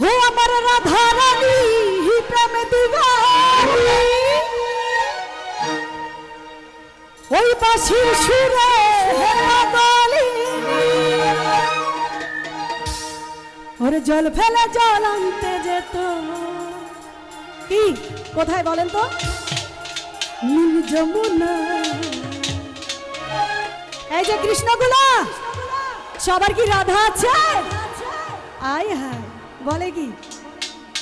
হো আমার রাধা রানী প্রেম দিবানি। ওই বাসির সুরে ওরে জল ফেলে জল আনতে যেত। কি? কোথায় বলেন তো? নীল যমুনা। এই যে কৃষ্ণগুলা, সবার কি রাধা আছে? আয় হায়। বলে কি?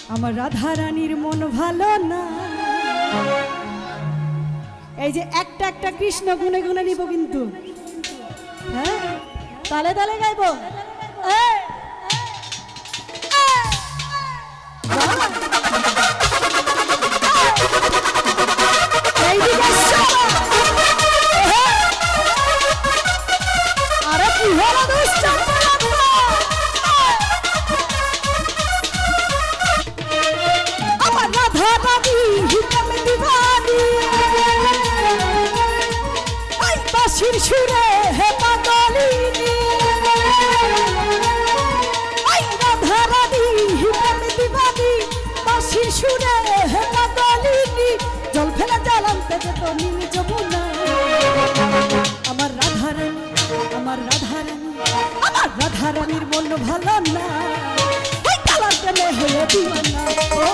আমার রাধা রানীর মন ভালো না। এই যে একটা একটা কৃষ্ণ গুনে গুনে নিব কিন্তু। হ্যাঁ? তালে তালে গাইবো? এই, সুরে হে পাগলিনী আই রাধা রানী হিতম দিবানি বাসির সুরে হে পাগলিনী জল ফেলে জল আনতে যেত নীল যমুনা। আমার রাধারানী আমার রাধা আমার রাধা রানীর মন ভালো না। ওই কালার প্রেমে হয়ে দিওয়ানা ও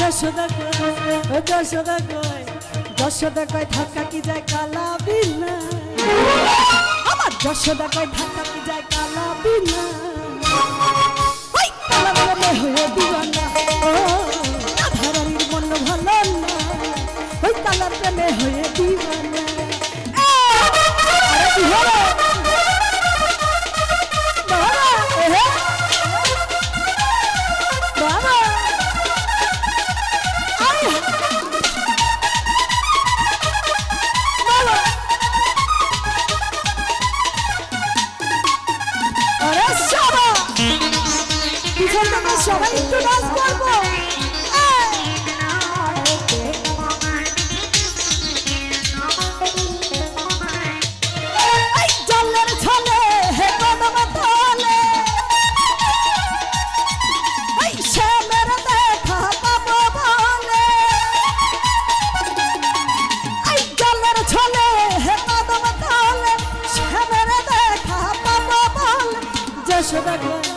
যশোদা কয় যশোদা কয় যশোদা কয় ধাক্কা কি যায় কালা বিনা যশোদা কয় ঢাকা কি যায় কালা বিনা? ওই! কালা প্রেমে হয়ে দিবানা ও রাধারানীর মন ভালো না। ওই কালার প্রেমে হয়ে শ্যামের দেখা পাবো বলে। যশোদা কয়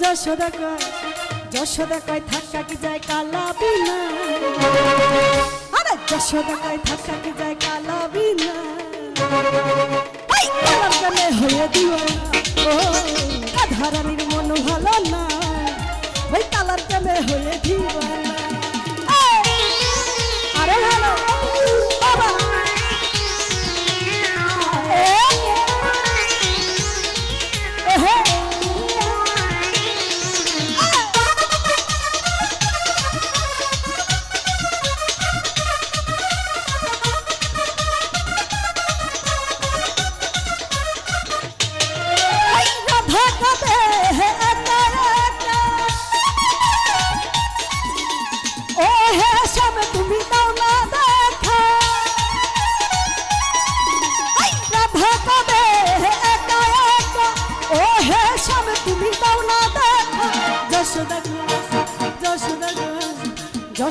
যশোদা কয় যশোদা কয়, থাকা কি যায় কালা বিনা আরে যশোদা কয়, থাকা কি যায় কালা বিনা এই কালার গানে হয়ে দিও ও আধারানির মন ভালো না। ওই কালার গানে হয়ে দিও আরে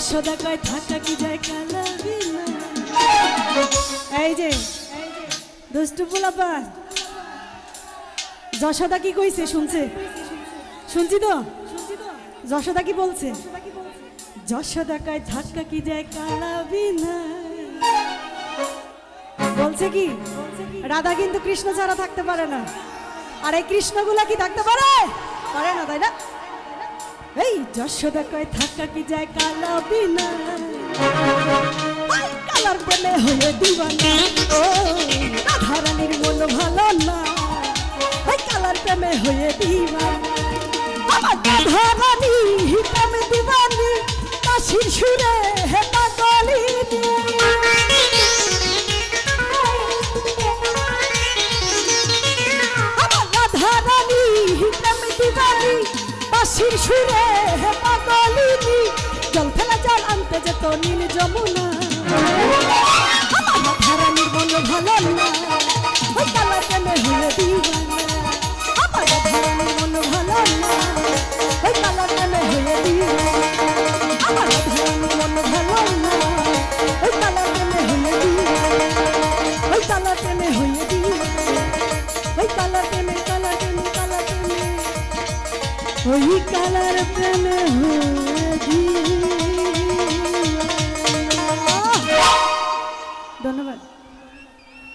যশোদা কয় থাকা কি যায় কালা এই যে, দুষ্টু পোলাপা। যশোদা কি কইছে, শুনছে? শুনছি তো? যশোদা কি বলছে? যশোদা কয় ধাক্কা কি যায় কালা বিনা? বলছে কি? রাধা কিন্তু কৃষ্ণ ছাড়া থাকতে পারে না। আর এই কৃষ্ণগুলা কি থাকতে পারে? পারে না, তাই না? এই যশোদা কয়, থাকা কি যায় কালো বিনা? কালার প্রেমে হয়ে দিবানা। ও, রাধারানীর মন ভালো না। এই কালার প্রেমে হয়ে দিবানা। আমার রাধারানী প্রেমে দিবানি, কাশির সুরে বাঁশির সুরে হে পাগলিনী জল ফেলা জল আনতে যেত নীল যমুনা। ওই কালার প্রেমে ধন্যবাদ